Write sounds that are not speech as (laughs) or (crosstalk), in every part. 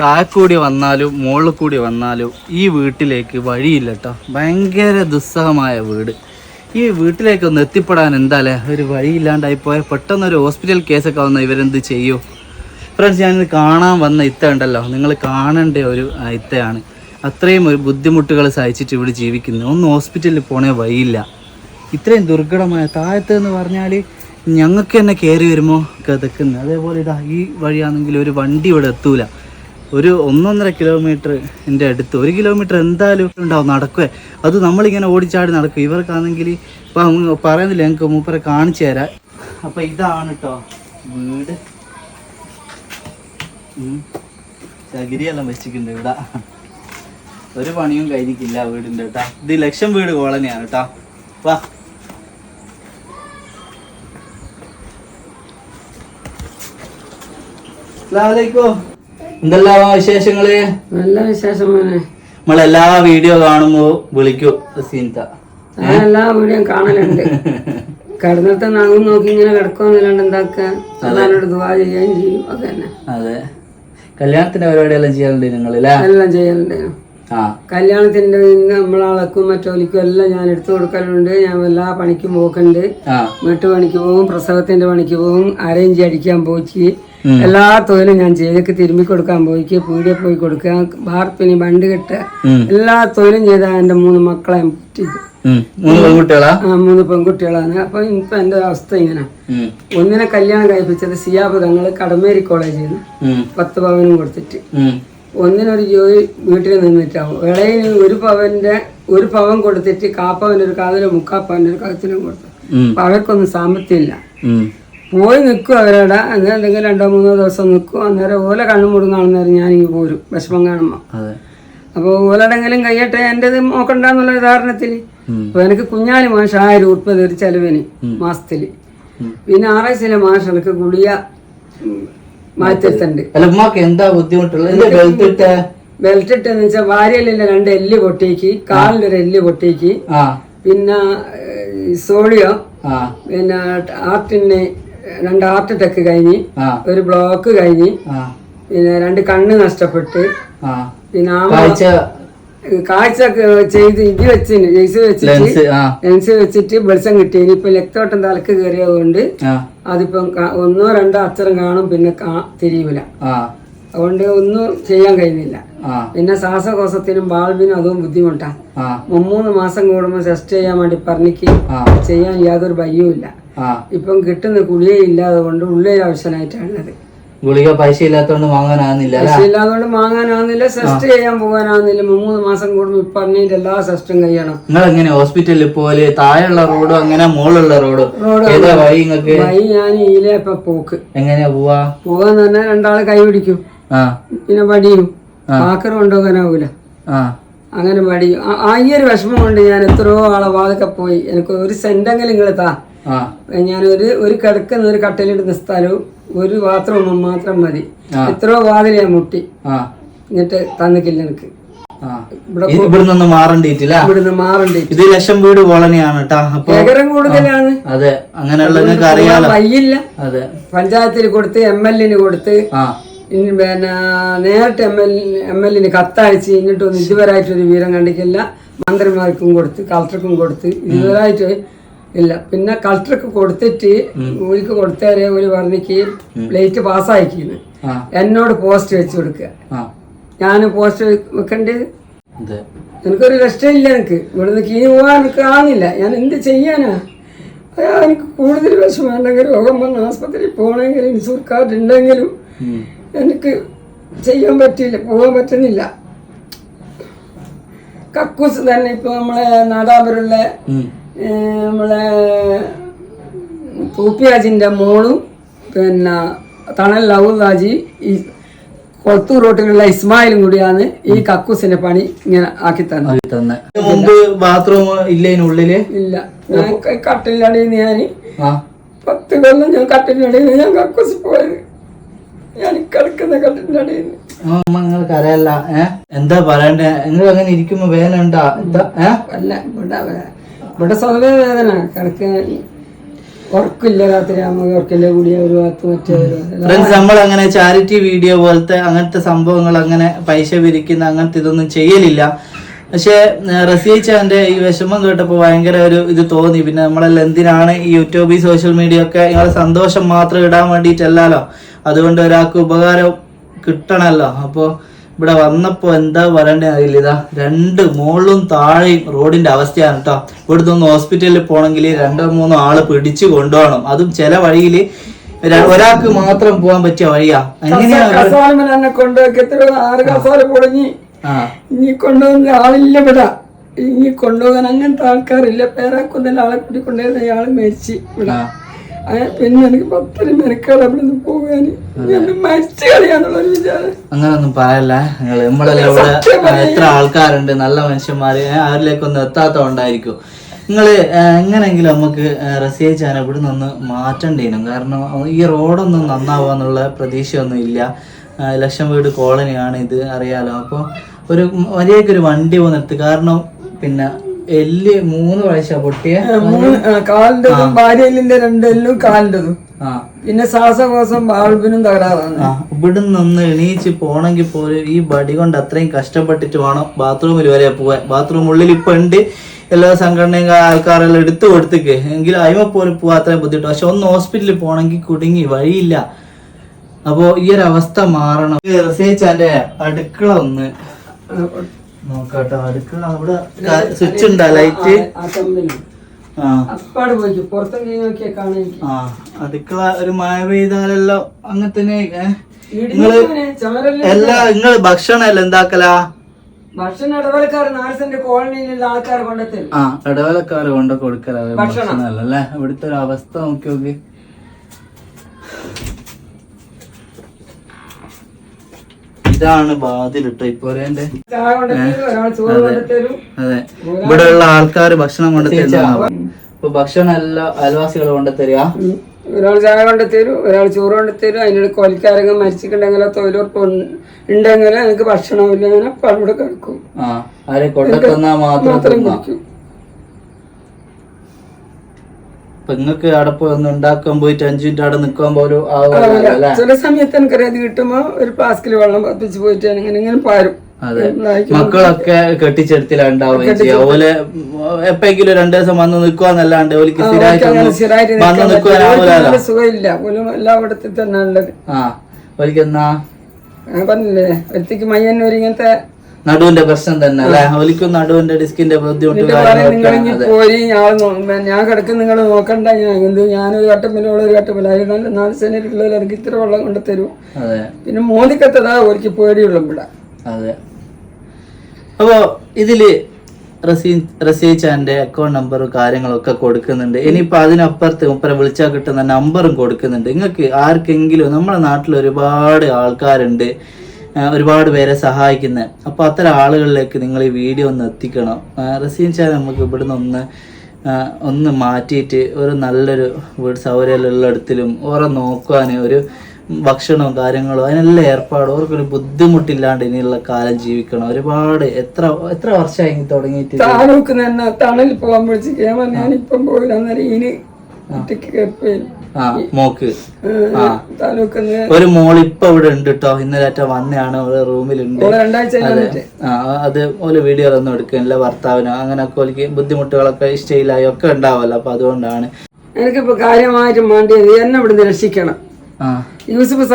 താഴെക്കൂടി വന്നാലും മുകളിൽ കൂടി വന്നാലും ഈ വീട്ടിലേക്ക് വഴിയില്ല കേട്ടോ ഭയങ്കര ദുസ്സഹമായ വീട്. ഈ വീട്ടിലേക്ക് ഒന്ന് എത്തിപ്പെടാൻ എന്താല്ലേ ഒരു വഴിയില്ലാണ്ടായി പോയ പെട്ടെന്ന് ഒരു ഹോസ്പിറ്റൽ കേസൊക്കെ വന്ന ഇവരെന്ത് ചെയ്യൂ? ഫ്രണ്ട്സ് ഞാനിത് കാണാൻ വന്ന ഇത്ത ഉണ്ടല്ലോ. നിങ്ങൾ കാണേണ്ട ഒരു ഇത്തയാണ്. അത്രയും ഒരു ബുദ്ധിമുട്ടുകൾ സഹിച്ചിട്ട് ഇവിടെ ജീവിക്കുന്നു. ഒന്ന് ഹോസ്പിറ്റലിൽ പോണേ വഴിയില്ല. ഇത്രയും ദുർഘടമായ താഴത്ത് എന്ന് പറഞ്ഞാൽ ഞങ്ങൾക്ക് തന്നെ കയറി വരുമോ? കിതക്കുന്നു അതേപോലെ ഇതാ ഈ വഴിയാണെങ്കിൽ ഒരു വണ്ടി ഇവിടെ എത്തൂല. ഒരു ഒന്നൊന്നര കിലോമീറ്റർ എന്റെ അടുത്ത് ഒരു കിലോമീറ്റർ എന്തായാലും ഉണ്ടാവും നടക്കുവേ. അത് നമ്മളിങ്ങനെ ഓടിച്ചാടി നടക്കും. ഇവർക്കാണെങ്കിൽ ഇപ്പം പറയുന്നില്ല ഞങ്ങൾക്ക് മൂപ്പരെ കാണിച്ചു തരാം അപ്പം ഇതാണ് കേട്ടോ വീട്. ചകിരിയെല്ലാം വെച്ചിട്ടുണ്ട് ഇവിടെ. ഒരു പണിയും കഴിഞ്ഞിട്ടില്ല വീടിന്റെ കേട്ടാ ഇത് ലക്ഷം വീട് കോളനിയാണ് കേട്ടാ വാ. അസ്സലാമലൈക്കും. എന്തെല്ലാം വിശേഷങ്ങൾ? നല്ല വിശേഷം മോനെ. നമ്മളെല്ലാ വീഡിയോ കാണുമ്പോ വിളിക്കൂ ഞാൻ എല്ലാ വീഡിയോയും കാണലുണ്ട്. (laughs) കിടന്നിട്ട് നഖം നോക്കി ഇങ്ങനെ കിടക്കുന്നില്ലാണ്ട് എന്താക്കുക അതാനോട് ദുവാ ചെയ്യുകയും ചെയ്യും ഒക്കെ തന്നെ. അതെ. കല്യാണത്തിന്റെ പരിപാടിയെല്ലാം ചെയ്യാറുണ്ട് നിങ്ങളില്ല എല്ലാം ചെയ്യലുണ്ട് കല്യാണത്തിന്റെ നിന്ന് നമ്മളളക്കും മറ്റോലിക്കും എല്ലാം ഞാൻ എടുത്തു കൊടുക്കലുണ്ട്. ഞാൻ എല്ലാ പണിക്കും പോക്കുണ്ട്. വീട്ടു പണിക്ക് പോകും പ്രസവത്തിന്റെ പണിക്ക് പോകും അരേഞ്ച് അടിക്കാൻ പോയിക്ക്. എല്ലാ തൊഴിലും ഞാൻ ചെയ്തൊക്കെ തിരുമ്പി കൊടുക്കാൻ പോയിക്ക് പീടിയെ പോയി കൊടുക്കുക ബാർപ്പിനി ബണ്ട് കെട്ട. എല്ലാ തൊഴിലും ചെയ്ത എന്റെ മൂന്ന് മക്കളെ മൂന്ന് പെൺകുട്ടികളാ? ആ മൂന്ന് പെൺകുട്ടികളാണ്. അപ്പൊ ഇപ്പൊ എന്റെ അവസ്ഥ ഇങ്ങനെ. ഒന്നിനെ കല്യാണം കഴിപ്പിച്ചത് സിയാബ് തങ്ങൾ കടമേരി കോളേജിൽ നിന്ന്. പത്ത് പവനും കൊടുത്തിട്ട്. ഒന്നിനൊരു ജോലി വീട്ടിൽ നിന്നിട്ടാവും. വിളയിൽ ഒരു പവന്റെ ഒരു പവൻ കൊടുത്തിട്ട് കാപ്പവനൊരു കാതിലും മുക്കാപ്പവന്റെ ഒരു കഴുത്തിലും കൊടുത്തു. അപ്പൊ അവർക്കൊന്നും സാമ്പത്തികമില്ല. ഉം. പോയി നിൽക്കും അവരവിടെ. അങ്ങനെ എന്തെങ്കിലും രണ്ടോ മൂന്നോ ദിവസം നിൽക്കും. അന്നേരം ഓല കണ്ണു മുടുങ്ങാണെന്നേരം ഞാനിങ്ങ് പോരും വിഷമം കാണുമ്പോൾ അപ്പോൾ ഓലടെങ്കിലും കയ്യട്ടെ എന്റെത് നോക്കണ്ടെന്നുള്ള ഉദാഹരണത്തിൽ. അപ്പൊ എനിക്ക് കുഞ്ഞാലി മാഷ് ആയിരം ഉറുപ്പ ഒരു ചെലവിന് മാസത്തിൽ. പിന്നെ പിന്നെ ആറാഴ്ചയിലെ മാഷ് എനിക്ക് ഗുളിയ മാറ്റിത്തുണ്ട് അല്ല ഉമ്മാക്ക് എന്താ ബുദ്ധിമുട്ടുള്ളത്? എന്താ ബെൽറ്റ് ഇട്ട? ബെൽറ്റ് ഇട്ടെന്ന് വെച്ചാൽ വാരിയലിന്റെ രണ്ട് എല്ല് പൊട്ടിക്ക് കാലിന്റെ ഒരു എല്ല് പൊട്ടിക്ക് പിന്നെ സോളിയോ പിന്നെ ആർട്ടിന് രണ്ട് ഹാർട്ട് അറ്റാക്ക് കഴിഞ്ഞ് ഒരു ബ്ലോക്ക് കഴിഞ്ഞ് പിന്നെ രണ്ട് കണ്ണ് നഷ്ടപ്പെട്ട് പിന്നെ കാഴ്ച ചെയ്ത് ഇത് വെച്ചിന് ജെയ്സ് വെച്ചിട്ട് ലെൻസ് വെച്ചിട്ട് വെളിച്ചം കിട്ടി. ഇനിയിപ്പോ ലെക്തോട്ടം തലക്ക് കയറിയതുകൊണ്ട് കൊണ്ട് അതിപ്പം ഒന്നോ രണ്ടോ അക്ഷരം കാണും പിന്നെ തിരിയൂല. അതുകൊണ്ട് ഒന്നും ചെയ്യാൻ കഴിയുന്നില്ല. പിന്നെ ശ്വാസകോശത്തിനും ബാൾബിനും അതും ബുദ്ധിമുട്ടാണ് ആ. മൂന്ന് മാസം കൂടുമ്പോൾ ടെസ്റ്റ് ചെയ്യാൻ വേണ്ടി പറഞ്ഞിക്ക്. ചെയ്യാൻ യാതൊരു ഭയവും ഇല്ല ഇപ്പം കിട്ടുന്ന കുളിയേ ഇല്ലാതുകൊണ്ട് ഉള്ളിൽ ആവശ്യമായിട്ടാണുള്ളത്. ഗുളിക പൈസ ഇല്ലാത്തോണ്ട് വാങ്ങാനാകുന്നില്ല പൈസ ഇല്ലാത്തോണ്ട് വാങ്ങാനാവുന്നില്ല സെസ്റ്റ് ചെയ്യാൻ പോകാനാവുന്നില്ല. മൂന്ന് മാസം കൂടുമ്പോൾ ഇപ്പൊ പറഞ്ഞതിന്റെ എല്ലാ സെസ്റ്റും കഴിയണം. നിങ്ങൾ എങ്ങനെ ഹോസ്പിറ്റലിൽ പോലെ താഴെയുള്ള റോഡും അങ്ങനെ മുകളിലുള്ള റോഡും? ഏതാ വഴി നിങ്ങൾക്ക് വഴി ഞാൻ ഈലെ ഇപ്പൊ പോക്ക്. എങ്ങനെയാ പോവാ? പോകാന്ന് പറഞ്ഞാൽ രണ്ടാൾ കൈ പിടിക്കും. പിന്നെ വടിയും. ആക്കർ കൊണ്ടുപോകാനാവൂല. അങ്ങനെ വടി. ആ- ഈ ഒരു വിഷമം കൊണ്ട് ഞാൻ എത്രയോ ആളെ വാതൊക്കെ പോയി. എനിക്ക് ഒരു സെന്റെങ്കിലും നിങ്ങൾ താ. ഞാൻ ഒരു ഒരു കിടക്കുന്ന ഒരു കട്ടലിട്ട് സ്ഥലവും ഒരു പാത്രം മാത്രം മതി. എത്രയോ വാതിൽ ഞാൻ മുട്ടി. എന്നിട്ട് തന്നിക്കില്ല എനിക്ക്. ആ. ഇവിടെ മാറണ്ടിട്ടില്ല ഇവിടുന്ന് മാറണ്ടേ ഇത് ലക്ഷം വീട് കോളനിയാണ് ഏകരം കൂടുതലാണ്. അതെ. അങ്ങനെയുള്ള അറിയാലോ. വയ്യില്ല അതെ. പഞ്ചായത്തിൽ കൊടുത്ത് എം എൽ എന് കൊടുത്ത് പിന്നെ നേരിട്ട് എം എൽ എം എൽ എന് കത്തയച്ച് എന്നിട്ടൊന്നും ഇതുവരായിട്ടൊരു വീരം കണ്ടിക്കില്ല മന്ത്രിമാർക്കും കൊടുത്ത് കളക്ടർക്കും കൊടുത്ത് ഇതുവരായിട്ട് ഇല്ല. പിന്നെ കളക്ടർക്ക് കൊടുത്തിട്ട് ഓലിക്ക് കൊടുത്തേരെ ഒരു പറഞ്ഞിക്ക് പ്ലേറ്റ് പാസ്സായിക്കുന്നു എന്നോട് പോസ്റ്റ് വെച്ച് കൊടുക്കുക. ഞാൻ പോസ്റ്റ് വെക്കണ്ടേ. എനിക്കൊരു രക്ഷയില്ല എനിക്ക്. ഇവിടുന്ന് കീഞ്ഞു പോകാൻ എനിക്ക് ആവുന്നില്ല ഞാൻ എന്ത് ചെയ്യാനാ? എനിക്ക് കൂടുതൽ വിഷമം. ഉണ്ടെങ്കിൽ രോഗം വന്ന് ആസ്പത്രിയിൽ പോകണമെങ്കിൽ ഇൻഷൂർ കാർഡ് ഉണ്ടെങ്കിലും എനിക്ക് ചെയ്യാൻ പറ്റില്ല പോകാൻ പറ്റുന്നില്ല. കക്കൂസ് തന്നെ ഇപ്പൊ നമ്മളെ. ഏ, നമ്മളെ പൂപ്പിയാജിന്റെ മോളും പിന്നെ തണൽ ലൗലാജി ഈ കൊത്തൂർ റോട്ടിലുള്ള ഇസ്മായിലും കൂടിയാണ് ഈ കക്കൂസിന്റെ പണി ഇങ്ങനെ ആക്കി തന്നത്. അത് തന്നെ. മുമ്പ് ബാത്റൂം ഇല്ല ഇല്ല. ഞാൻ ക- കട്ടിലടിയിൽ നിന്ന് ഞാൻ ആ. പത്ത് കൊല്ലം ഞാൻ കട്ടിലടി നിന്ന് ഞാൻ കക്കൂസ് പോയത്. ഞാൻ കിടക്കുന്ന കട്ടിലിന്റെ അടിയിൽ നിന്ന് നിങ്ങൾക്ക് അറിയല്ല ഏ? എന്താ പറയണ്ടേ? നിങ്ങൾ അങ്ങനെ ഇരിക്കുമ്പോ വേദന ഉണ്ടാ എന്താ അല്ല ഇവിടെ ഇവിടെ സ്വന്തം വേദന. കിടക്കാൻ ഉറക്കില്ല രാത്രി. ഉറക്കില്ല കൂടിയ ഒരു ഭാഗത്ത് മറ്റേ ഒരു ഭാഗത്ത്. ഫ്രണ്ട്സ് നമ്മൾ അങ്ങനെ ചാരിറ്റി വീഡിയോ പോലത്തെ അങ്ങനത്തെ സംഭവങ്ങൾ അങ്ങനെ പൈസ പിരിക്കുന്ന അങ്ങനത്തെ ഇതൊന്നും ചെയ്യലില്ല. പക്ഷേ റസീച്ചാന്റെ ഈ വിഷമം കേട്ടപ്പോൾ ഭയങ്കര ഒരു ഇത് തോന്നി. പിന്നെ നമ്മളെല്ലാം എന്തിനാണ് ഈ യൂട്യൂബ് ഈ സോഷ്യൽ മീഡിയ ഒക്കെ നിങ്ങളെ സന്തോഷം മാത്രം ഇടാൻ വേണ്ടിയിട്ടല്ലല്ലോ അതുകൊണ്ട് ഒരാൾക്ക് ഉപകാരം കിട്ടണല്ലോ. അപ്പോൾ ഇവിടെ വന്നപ്പോൾ എന്താ പറയണ്ടേ അറിയില്ല. ഇതാ രണ്ട് മുകളിലും താഴെയും റോഡിന്റെ അവസ്ഥയാണ് കേട്ടോ ഇവിടുന്ന് ഒന്ന് ഹോസ്പിറ്റലിൽ പോകണമെങ്കിൽ രണ്ടോ മൂന്നോ ആൾ പിടിച്ചു കൊണ്ടുപോകണം. അതും ചില വഴിയിൽ ഒരാൾക്ക് മാത്രം പോകാൻ പറ്റിയ വഴിയാ. കൊണ്ടുപോയി ആ. ഇനി കൊണ്ടുപോകുന്ന ആളില്ല ഇവിടെ. ഇനി കൊണ്ടുപോകാൻ അങ്ങനത്തെ ആൾക്കാരില്ല. പേരാക്കുന്ന ആളെ കൂടി കൊണ്ടുവരുന്ന അയാൾ മരിച്ചു ഇവിടെ. പിന്നെ എനിക്ക് പത്തര മെനക്കാട് അവിടെ നിന്ന് പോകാൻ മരിച്ചു കളിയാന്നുള്ളൊരു വിചാരം. അങ്ങനൊന്നും പറയല്ല. നിങ്ങൾ നമ്മളെല്ലാം ഇവിടെ എത്ര ആൾക്കാരുണ്ട് നല്ല മനുഷ്യന്മാര് ആരിലേക്കൊന്നും എത്താത്തോണ്ടായിരിക്കും നിങ്ങൾ എങ്ങനെങ്കിലും നമുക്ക് റസിയച്ചാൻ ഇവിടെ നിന്ന് മാറ്റണ്ടേനും. കാരണം ഈ റോഡൊന്നും നന്നാവാന്നുള്ള പ്രതീക്ഷയൊന്നും ഇല്ല. ലക്ഷം വീട് കോളനിയാണ് ഇത് അറിയാലോ. അപ്പോൾ ഒരു വലിയൊരു വണ്ടി വന്നിട്ട് കാരണം പിന്നെ എല്ല് മൂന്ന് പ്രാവശ്യം പൊട്ടിയ കാലിന്റെതും രണ്ട് എല്ലും കാലിന്റെതും പിന്നെ ശ്വാസകോശം ബാൾബിനും തകരാറാണ്. ഇവിടെ നിന്ന് എണീച്ച് പോണെങ്കിൽ പോലും ഈ ബടി കൊണ്ട് അത്രയും കഷ്ടപ്പെട്ടിട്ട് വേണം ബാത്റൂമിൽ വരെ പോവാൻ. ബാത്റൂം ഉള്ളിൽ ഇപ്പൊ ഉണ്ട്. എല്ലാ സംഘടനയും ആൾക്കാരെല്ലാം എടുത്തു കൊടുത്തേക്ക്. എങ്കിലും അയിമ പോലും പോവാ അത്രയും ബുദ്ധിമുട്ട്. പക്ഷെ ഒന്ന് ഹോസ്പിറ്റലിൽ പോണെങ്കിൽ കുടുങ്ങി വഴിയില്ല. അപ്പോ ഈ ഒരു അവസ്ഥ മാറണം റിസേച്ചാന്റെ അടുക്കള ഒന്ന് നോക്കാട്ടോ. അടുക്കള അവിടെ സ്വിച്ച് ഉണ്ടോ? ലൈറ്റ് അടുക്കള ഒരു മഴ പെയ്താലല്ലോ അങ്ങനെ തന്നെ ചുമരല്ല എല്ലാ നിങ്ങൾ ഭക്ഷണല്ല എന്താക്കല? ഭക്ഷണ ഇടവേളക്കാർ നാഴ്സന്റെ കോളനിയിലുള്ള ആൾക്കാർ ആ കൊണ്ട് കൊടുക്കല. ഭക്ഷണമല്ല അല്ലേ ഇവിടുത്തെ ഒരു അവസ്ഥ നോക്കി നോക്കി ഇതാണ് ബാതിലിട്ടോ ഇപ്പൊ എന്റെ ഇവിടെ ഉള്ള അതെ ആൾക്കാര് ഭക്ഷണം കൊണ്ട് ഇപ്പൊ ഭക്ഷണം എല്ലാ അയൽവാസികൾ കൊണ്ട് തരിക ഉം. ഒരാൾ ചായ കൊണ്ടെത്തരും ഒരാൾ ചോറ് കൊണ്ടെത്തരും അതിനിടെ കൊലിക്കാരെങ്കിലും മരിച്ചിട്ടുണ്ടെങ്കിലോ തൊഴിലുറപ്പ് ഉണ്ടെങ്കിലോ എനിക്ക് ഭക്ഷണമില്ല അങ്ങനെ അപ്പം അവിടെ കിടക്കും മാത്രം കുടിക്കും അവിടെ പോയി ഒന്ന് ഉണ്ടാക്കാൻ പോയിട്ട് അഞ്ചു മിനിറ്റ് അവിടെ നിക്കാൻ പോലും ചില സമയത്ത് എനിക്കറിയാം ഇത് കിട്ടുമ്പോ ഒരു ഫ്ലാസ്കിൽ വെള്ളം പത്തിച്ച് പോയിട്ട് ഇങ്ങനെ ഇങ്ങനെ പാരും. അതെ? മക്കളൊക്കെ കെട്ടിച്ചെടുത്തിലുണ്ടാവുകയും ചെയ്യും ഓൽ എപ്പെങ്കിലും രണ്ടു ദിവസം വന്ന് നിക്കുവാന്നല്ലാണ്ട് ഓലിക്ക് സ്ഥിരമായിട്ട് വന്ന് നിൽക്കാൻ സുഖമില്ല. പോലും എല്ലാം അവിടുത്തെ തന്നെ ഉള്ളത്. ആ. ഓലിക്ക് എന്നാ? പറഞ്ഞില്ലേ ഒരുത്തിക്ക് മയ്യന്നൂർ ഇങ്ങനത്തെ നടുവിന്റെ പ്രശ്നം തന്നെ അല്ലെ? ഒലിക്കും നടുവിന്റെ ഡിസ്കിന്റെ ബുദ്ധിമുട്ട് ഞാൻ ഞാൻ കിടക്കും നിങ്ങൾ നോക്കണ്ട. ഞാനൊരു കട്ടപ്പിലുള്ള ഒരു നല്ല നാല് സെനറ്റുള്ള എനിക്ക് ഇത്ര വെള്ളം കൊണ്ട് തരും. പിന്നെ മോദിക്കത്തതാ ഒരിക്കൽ പേടിയുള്ള ഇവിടെ അതെ. അപ്പോ ഇതിൽ റസീ റസീച്ചാന്റെ അക്കൗണ്ട് നമ്പറും കാര്യങ്ങളൊക്കെ കൊടുക്കുന്നുണ്ട്. ഇനിയിപ്പോ അതിനപ്പുറത്ത് മുപ്പരെ വിളിച്ചാൽ കിട്ടുന്ന നമ്പറും കൊടുക്കുന്നുണ്ട്. നിങ്ങൾക്ക് ആർക്കെങ്കിലും നമ്മുടെ നാട്ടിൽ ഒരുപാട് ആൾക്കാരുണ്ട്. ഒരുപാട് പേരെ സഹായിക്കുന്നത് അപ്പൊ അത്തരം ആളുകളിലേക്ക് നിങ്ങൾ ഈ വീഡിയോ ഒന്ന് എത്തിക്കണം. റസീൻ ചാൻ നമുക്ക് ഇവിടുന്ന് ഒന്ന് ഒന്ന് മാറ്റിയിട്ട് ഒരു നല്ലൊരു വീട് സൗകര്യമുള്ള ഇടത്തിലും ഓരോ നോക്കുവാൻ ഒരു ഭക്ഷണവും കാര്യങ്ങളും അതിനെല്ലാം ഏർപ്പാടും. അവർക്കൊരു ബുദ്ധിമുട്ടില്ലാണ്ട് ഇനിയുള്ള കാലം ജീവിക്കണം. ഒരുപാട് എത്ര എത്ര വർഷമായി തുടങ്ങിയിട്ട്? താലൂക്ക് തന്നെ തണലിൽ പോകാൻ ഇപ്പം ഞാനിപ്പം പോയില്ല. ഇനി ഒറ്റയ്ക്ക് ആ മോക്ക്. താലൂക്ക് ഒരു മോൾ ഇപ്പൊ ഇവിടെ ഉണ്ട് കേട്ടോ ഇന്നലേറ്റ വന്നയാണ് ഒരു റൂമിലുണ്ട്. ആ അത് ഓൽ വീഡിയോയിലൊന്നും എടുക്കുന്നില്ല ഭർത്താവിനോ. അങ്ങനെയൊക്കെ ഓലിക്ക് ബുദ്ധിമുട്ടുകളൊക്കെ ഇഷ്ടയിലായി ഒക്കെ ഉണ്ടാവല്ലോ അപ്പൊ അതുകൊണ്ടാണ്. എനിക്കിപ്പോ കാര്യമായിട്ട് വേണ്ടിയത് എന്നെ ഇവിടുന്ന് രക്ഷിക്കണം. ആ. യൂസുഫ്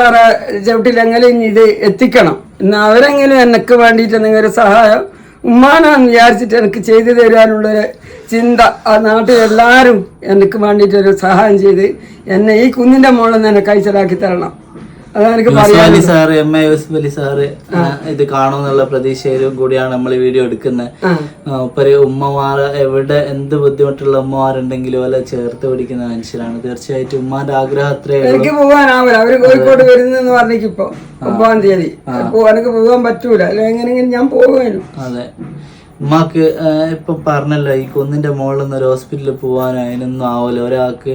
ചവിട്ടിൽ എങ്ങനെയും ഇത് എത്തിക്കണം? എന്നാൽ അവരെങ്ങനെ എനിക്ക് വേണ്ടിയിട്ട് എന്തെങ്കിലും ഒരു സഹായം ഉമ്മാനാന്ന് വിചാരിച്ചിട്ട് എനിക്ക് ചെയ്തു തരാനുള്ളൊരു ചിന്ത ആ നാട്ടിലെല്ലാവരും എനിക്ക് വേണ്ടിയിട്ടൊരു സഹായം ചെയ്ത് എന്നെ ഈ കുഞ്ഞിന്റെ മുകളിൽ നിന്ന് എന്നെ കഴിച്ചലാക്കി തരണം. Ali sir M A Yusuf Ali sir ആ, ഇത് കാണുമെന്നുള്ള പ്രതീക്ഷയിലും കൂടിയാണ് നമ്മൾ ഈ വീഡിയോ എടുക്കുന്നത്. ഒരു ഉമ്മമാർ എവിടെ എന്ത് ബുദ്ധിമുട്ടുള്ള ഉമ്മമാരുണ്ടെങ്കിലും അല്ല ചേർത്ത് പിടിക്കുന്ന മനുഷ്യരാണ്. തീർച്ചയായിട്ടും ഉമ്മാന്റെ ആഗ്രഹം അത്രേ എനിക്ക് പോകാനാവില്ല. അവർ കോഴിക്കോട് വരുന്നെന്ന് പറഞ്ഞിപ്പോ ഒമ്പതാം തീയതി. എനിക്ക് പോകാൻ പറ്റൂല. അല്ലെങ്കിൽ ഞാൻ പോകുമായിരുന്നു അതെ. ഉമ്മാക്ക് ഇപ്പൊ പറഞ്ഞല്ലോ ഈ കുന്നിന്റെ മുകളിൽ നിന്ന് ഒരു ഹോസ്പിറ്റലിൽ പോകാനോ അതിനൊന്നും ആവില്ല ഒരാൾക്ക്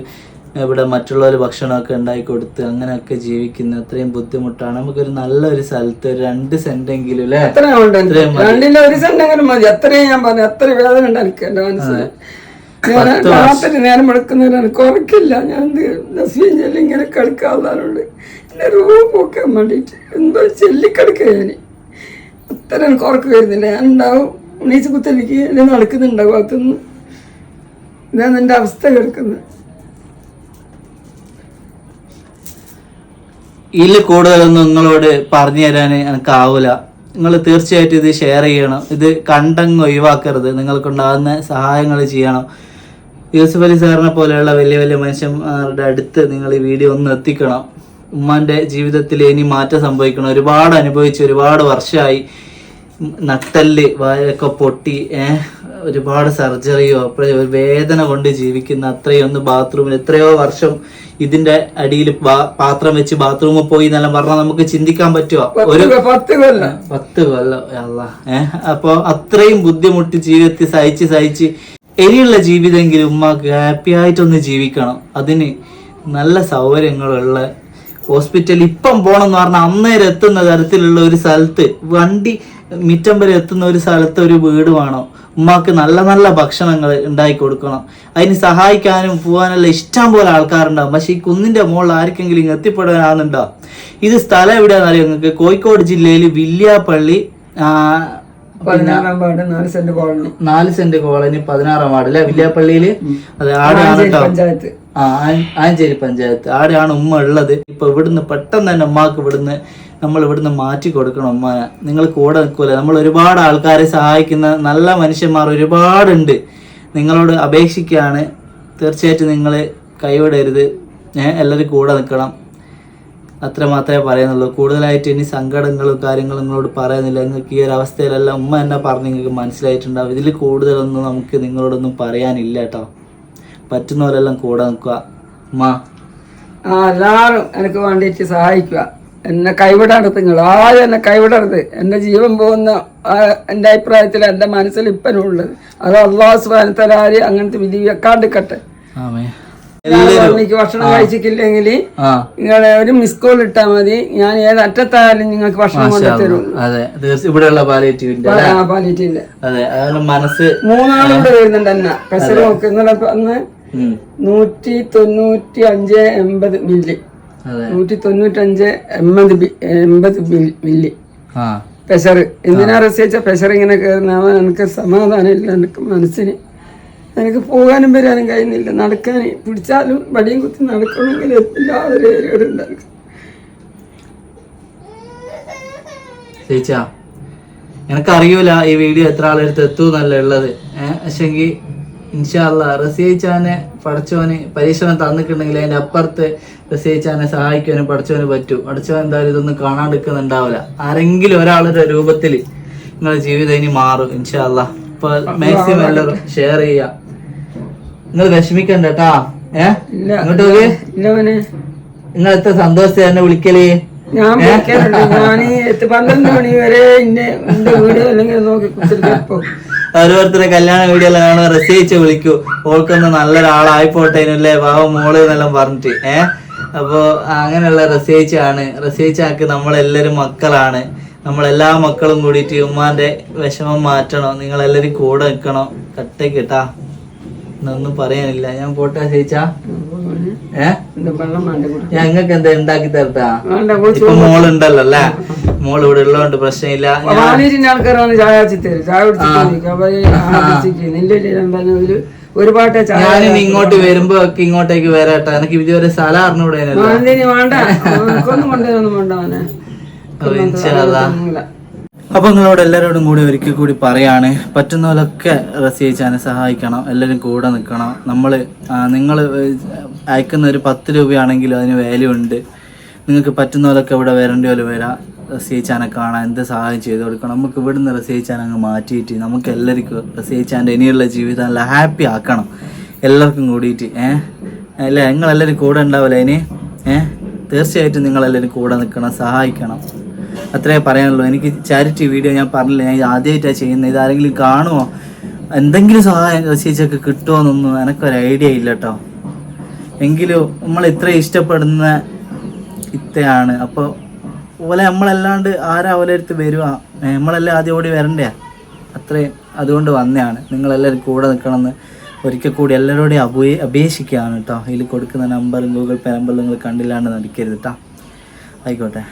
ഇവിടെ മറ്റുള്ളവർ ഭക്ഷണമൊക്കെ ഉണ്ടാക്കി കൊടുത്ത് അങ്ങനെയൊക്കെ ജീവിക്കുന്ന അത്രയും ബുദ്ധിമുട്ടാണ്. നമുക്കൊരു നല്ലൊരു സ്ഥലത്ത് ഒരു രണ്ട് സെന്റെങ്കിലും അല്ലേ എനിക്ക്. രണ്ടിലെ ഒരു സെന്റെങ്കിലും മതി. അത്രയും ഞാൻ പറഞ്ഞു. അത്ര വേദന ഉണ്ട് എനിക്ക് എന്റെ മനസ്സിൽ ഞാൻ രാത്രി നേരം എടുക്കുന്നവരാണ് കുറക്കില്ല ഞാൻ നസ്വീൻ ചെല്ലി ഇങ്ങനെ കിടക്കാവുന്നവരുണ്ട് എന്റെ റൂം പോക്കാൻ വേണ്ടിയിട്ട് എന്തോ ചെല്ലിക്കിടക്കുക ഞാൻ. അത്രയും കുറക്ക് വരുന്നില്ല. ഞാൻ ഉണ്ടാവും. ഉണ്ണീച്ച് കുത്തലിക്ക് എന്നെ നടക്കുന്നുണ്ടാവും അകത്തുനിന്ന് ഇതാണ് എന്റെ അവസ്ഥ കിടക്കുന്നത് ഇതിൽ കൂടുതലൊന്നും നിങ്ങളോട് പറഞ്ഞു തരാൻ എനിക്കാവൂല നിങ്ങൾ തീർച്ചയായിട്ടും ഇത് ഷെയർ ചെയ്യണം. ഇത് കണ്ടങ്ങ് ഒഴിവാക്കരുത്. നിങ്ങൾക്കുണ്ടാകുന്ന സഹായങ്ങൾ ചെയ്യണം. യൂസഫ് അലി സാറിനെ പോലെയുള്ള വലിയ വലിയ മനുഷ്യന്മാരുടെ അടുത്ത് നിങ്ങൾ ഈ വീഡിയോ ഒന്ന് എത്തിക്കണം. ഉമ്മാന്റെ ജീവിതത്തിൽ ഇനി മാറ്റം സംഭവിക്കണം. ഒരുപാട് അനുഭവിച്ച് ഒരുപാട് വർഷമായി നട്ടൽ വായൊക്കെ പൊട്ടി ഒരുപാട് സർജറിയോ അപ്പോഴേ ഒരു വേദന കൊണ്ട് ജീവിക്കുന്ന അത്രയൊന്ന് ഒന്ന് ബാത്റൂമിൽ എത്രയോ വർഷം ഇതിന്റെ അടിയിൽ പാത്രം വെച്ച് ബാത്റൂമിൽ പോയി എന്നെല്ലാം പറഞ്ഞാൽ നമുക്ക് ചിന്തിക്കാൻ പറ്റുമോ ഒരു പത്ത് പത്ത് കൊല്ലം. പത്ത് കൊല്ലം അല്ല ഏഹ് അപ്പൊ അത്രയും ബുദ്ധിമുട്ടി ജീവിതത്തിൽ സഹിച്ച് സഹിച്ച് ഇനിയുള്ള ജീവിതമെങ്കിലും ഉമ്മാക്ക് ഹാപ്പി ആയിട്ടൊന്ന് ജീവിക്കണം. അതിന് നല്ല സൗകര്യങ്ങളുള്ള ഹോസ്പിറ്റൽ ഇപ്പം പോകണം എന്ന് പറഞ്ഞാൽ അന്നേരം എത്തുന്ന തരത്തിലുള്ള ഒരു സ്ഥലത്ത് വണ്ടി മിറ്റം വരെ എത്തുന്ന ഒരു സ്ഥലത്ത് ഒരു വീട് വേണം. ഉമ്മാക്ക് നല്ല നല്ല ഭക്ഷണങ്ങൾ ഉണ്ടാക്കി കൊടുക്കണം. അതിന് സഹായിക്കാനും പോകാനുള്ള ഇഷ്ടം പോലെ ആൾക്കാരുണ്ടാവും. പക്ഷെ ഈ കുന്നിന്റെ മുകളിൽ ആർക്കെങ്കിലും എത്തിപ്പെടാനാണെന്നുണ്ടോ ഇത് സ്ഥലം എവിടെയാണെന്ന് അറിയാം നിങ്ങൾക്ക്? കോഴിക്കോട് ജില്ലയിൽ വില്യാപ്പള്ളി ആ, പതിനാറാം വാർഡ് നാല് സെന്റ് കോളനി. നാല് സെന്റ് കോളനി പതിനാറാം വാർഡ് അല്ലെ? വില്യാപ്പള്ളിയിൽ? അതെ ആടെയാണ് കേട്ടോ. പഞ്ചായത്ത്. ആ ആഞ്ചേരി പഞ്ചായത്ത്. ആടെയാണ് ഉമ്മ ഉള്ളത്. ഇപ്പൊ ഇവിടുന്ന് പെട്ടെന്ന് തന്നെ ഉമ്മാക്ക് ഇവിടുന്ന് നമ്മൾ ഇവിടുന്ന് മാറ്റി കൊടുക്കണം ഉമ്മാനെ നിങ്ങൾ കൂടെ നിൽക്കൂല. നമ്മൾ ഒരുപാട് ആൾക്കാരെ സഹായിക്കുന്ന നല്ല മനുഷ്യന്മാർ ഒരുപാടുണ്ട്. നിങ്ങളോട് അപേക്ഷിക്കുകയാണ്. തീർച്ചയായിട്ടും നിങ്ങൾ കൈവിടരുത്. ഞാൻ എല്ലാവരും കൂടെ നിൽക്കണം. അത്ര മാത്രമേ പറയുന്നുള്ളൂ. കൂടുതലായിട്ട് ഇനി സങ്കടങ്ങളും കാര്യങ്ങളും നിങ്ങളോട് പറയുന്നില്ല. നിങ്ങൾക്ക് ഈ ഒരു അവസ്ഥയിലെല്ലാം ഉമ്മ എന്നെ പറഞ്ഞ് നിങ്ങൾക്ക് മനസ്സിലായിട്ടുണ്ടാവും. ഇതിൽ കൂടുതലൊന്നും നമുക്ക് നിങ്ങളോടൊന്നും പറയാനില്ല കേട്ടോ. പറ്റുന്ന പോലെല്ലാം കൂടെ നിൽക്കുക. ഉമ്മ. എല്ലാവരും എനിക്ക് വേണ്ടിയിട്ട് സഹായിക്കുക. എന്നെ കൈവിടരുത് നിങ്ങൾ ആരും എന്നെ കൈവിടരുത്. എന്റെ ജീവൻ പോകുന്ന എന്റെ അഭിപ്രായത്തിൽ എന്റെ മനസ്സിൽ ഇപ്പനുള്ളത്. അത് അള്ളാഹു സ്വാനത്തരാര് അങ്ങനത്തെ വിധി വെക്കാണ്ടിക്കട്ടെ എനിക്ക് ഭക്ഷണം കഴിച്ചിട്ടില്ലെങ്കിൽ നിങ്ങൾ ഒരു മിസ് കോൾ ഇട്ടാൽ മതി. ഞാൻ ഏത് അറ്റത്തായാലും നിങ്ങൾക്ക് ഭക്ഷണം കൊണ്ട് തരും അതെ. തീർച്ചയായും ഇവിടെയുള്ള പാലിയേറ്റീവിന്റെ പാലിറ്റില്ല അതെ. അതാണ് മനസ്സ് മൂന്നാളും കൂടെ വരുന്നുണ്ട് എന്നെ പെസർ നോക്ക്. അന്ന് ഉം. നൂറ്റി തൊണ്ണൂറ്റി അഞ്ച് എൺപത് മില്ലി. നൂറ്റി തൊണ്ണൂറ്റഞ്ച് എൺപത് എൺപത് മില്ലി. പ്രഷർ എന്തിനാ റസിച്ച പ്രഷർ ഇങ്ങനെ കയറുന്നവ എനിക്ക് സമാധാനമില്ല എനിക്ക് മനസ്സിന്. എനിക്ക് പോകാനും വരാനും കഴിയുന്നില്ല. നടക്കാൻ പിടിച്ചാലും വടിയും കുത്തി നടക്കണമെങ്കിൽ എല്ലാവരും ഏരിയോടുണ്ട് എനിക്ക് ചേച്ചാ എനിക്കറിയൂല ഈ വീഡിയോ എത്ര ആളെടുത്ത് എത്തൂന്നല്ല ഉള്ളത്. ഏഹ് പക്ഷെങ്കിൽ ഇൻഷാല്ല റസിയച്ചാനെ പഠിച്ചവന് പരീക്ഷണം തന്നിട്ടുണ്ടെങ്കിൽ അതിന്റെ അപ്പുറത്ത് റസിയച്ചാനെ സഹായിക്കാനും പഠിച്ചവന് പറ്റൂ. പഠിച്ചവൻ എന്തായാലും ഇതൊന്നും കാണാണ്ടിരിക്കുന്നുണ്ടാവില്ല. ആരെങ്കിലും ഒരാളുടെ രൂപത്തിൽ നിങ്ങളുടെ ജീവിതം ഇനി മാറും ഇൻഷാല്ല ഇപ്പൊ മാക്സിമം എല്ലാവരും ഷെയർ ചെയ്യാം. നിങ്ങൾ വിഷമിക്കണ്ട കേട്ടാ. ഏ? ഇങ്ങോട്ട് നിങ്ങൾ എത്ര സന്തോഷത്തെ എന്നെ വിളിക്കലേ? ഞാൻ ഞാൻ പന്ത്രണ്ട് മണി വരെ എന്റെ വീട് അല്ലെങ്കിൽ നോക്കി കല്യാണ വീഡിയോ കാണുമ്പോൾ റസിയിച്ച് വിളിക്കൂ. ഓൾക്കൊന്ന് നല്ലൊരാളായിപ്പോട്ടേനല്ലേ പാവം മോൾ എന്നെല്ലാം പറഞ്ഞിട്ട്. ഏഹ് അപ്പോ അങ്ങനെയുള്ള റസേച്ചാണ് റസേച്ചാക്കി നമ്മളെല്ലാരും മക്കളാണ് നമ്മളെല്ലാ മക്കളും കൂടിയിട്ട് ഉമ്മാന്റെ വിഷമം മാറ്റണം നിങ്ങളെല്ലാരും കൂടെ നിൽക്കണം കട്ടേക്ക് കേട്ടാ എന്നൊന്നും പറയാനില്ല ഞാൻ പോട്ടെ ചേച്ചാ ഏഹ് നിങ്ങൾക്ക് എന്താ ഉണ്ടാക്കി തരട്ടാ മോൾ ഇപ്പൊ മോളുണ്ടല്ലോ അല്ലേ മോൾ ഇവിടെ ഉള്ളതുകൊണ്ട് പ്രശ്നമില്ല ആൾക്കാരാണ് ചായ ചായ കുടിച്ചിട്ട് അവർ ഞാൻ ഞാനിനി ഇങ്ങോട്ട് വരുമ്പോ ഒക്കെ ഇങ്ങോട്ടേക്ക് വരാട്ടോ. എനിക്ക് ഇതുവരെ സ്ഥലം അറിഞ്ഞൂടെ എന്തിനു വേണ്ട. എനിക്കൊന്നും കൊണ്ടുവരൊന്നും വേണ്ട അവനെ അപ്പൊ നിങ്ങളോട് എല്ലാവരോടും കൂടി ഒരിക്കൽ കൂടി പറയാണ് പറ്റുന്ന പോലൊക്കെ റസിയിച്ചാനെ സഹായിക്കണം എല്ലാവരും കൂടെ നിൽക്കണം നമ്മൾ നിങ്ങൾ അയക്കുന്ന ഒരു പത്ത് രൂപയാണെങ്കിലും അതിന് വാല്യൂ ഉണ്ട്. നിങ്ങൾക്ക് പറ്റുന്ന പോലൊക്കെ ഇവിടെ വരേണ്ടി പോലെ വരാം. റസിയിച്ചാനെ കാണാൻ എന്ത് സഹായം ചെയ്തു കൊടുക്കണം? നമുക്ക് ഇവിടുന്ന് റസിയിച്ചാൻ അങ്ങ് മാറ്റിയിട്ട് നമുക്ക് എല്ലാവർക്കും റസിയിച്ചാന്റെ ഇനിയുള്ള ജീവിതം നല്ല ഹാപ്പി ആക്കണം. എല്ലാവർക്കും കൂടിയിട്ട് ഏഹ് അല്ല? നിങ്ങളെല്ലാവരും കൂടെ ഉണ്ടാവില്ല ഇനി? ഏഹ് തീർച്ചയായിട്ടും നിങ്ങളെല്ലാവരും കൂടെ നിൽക്കണം സഹായിക്കണം. അത്രേ പറയാനുള്ളൂ. എനിക്ക് ചാരിറ്റി വീഡിയോ ഞാൻ പറഞ്ഞില്ല? ഞാൻ ആദ്യമായിട്ടാണ് ചെയ്യുന്നത്. ഇതാരെങ്കിലും കാണുമോ എന്തെങ്കിലും സഹായം ചേച്ചിയൊക്കെ കിട്ടുമോ എന്നൊന്നും എനിക്കൊരു ഐഡിയ ഇല്ല കേട്ടോ എങ്കിലും നമ്മൾ ഇത്ര ഇഷ്ടപ്പെടുന്ന ഇത്തയാണ്. അപ്പോൾ ഓലെ നമ്മളല്ലാണ്ട് ആരാ ഓലെ അടുത്ത് വരുക നമ്മളെല്ലാം ആദ്യം ഓടി വരണ്ടേ? അത്രയും അതുകൊണ്ട് വന്നതാണ് നിങ്ങളെല്ലാവരും കൂടെ നിൽക്കണമെന്ന് ഒരിക്കൽ കൂടി എല്ലാവരോടും അപേ അപേക്ഷിക്കുകയാണ് കേട്ടോ. ഇതിൽ കൊടുക്കുന്ന നമ്പറും ഗൂഗിൾ പേ നമ്പറും നിങ്ങൾ കണ്ടില്ലാണ്ട് നടിക്കരുത് കേട്ടോ. ആയിക്കോട്ടെ.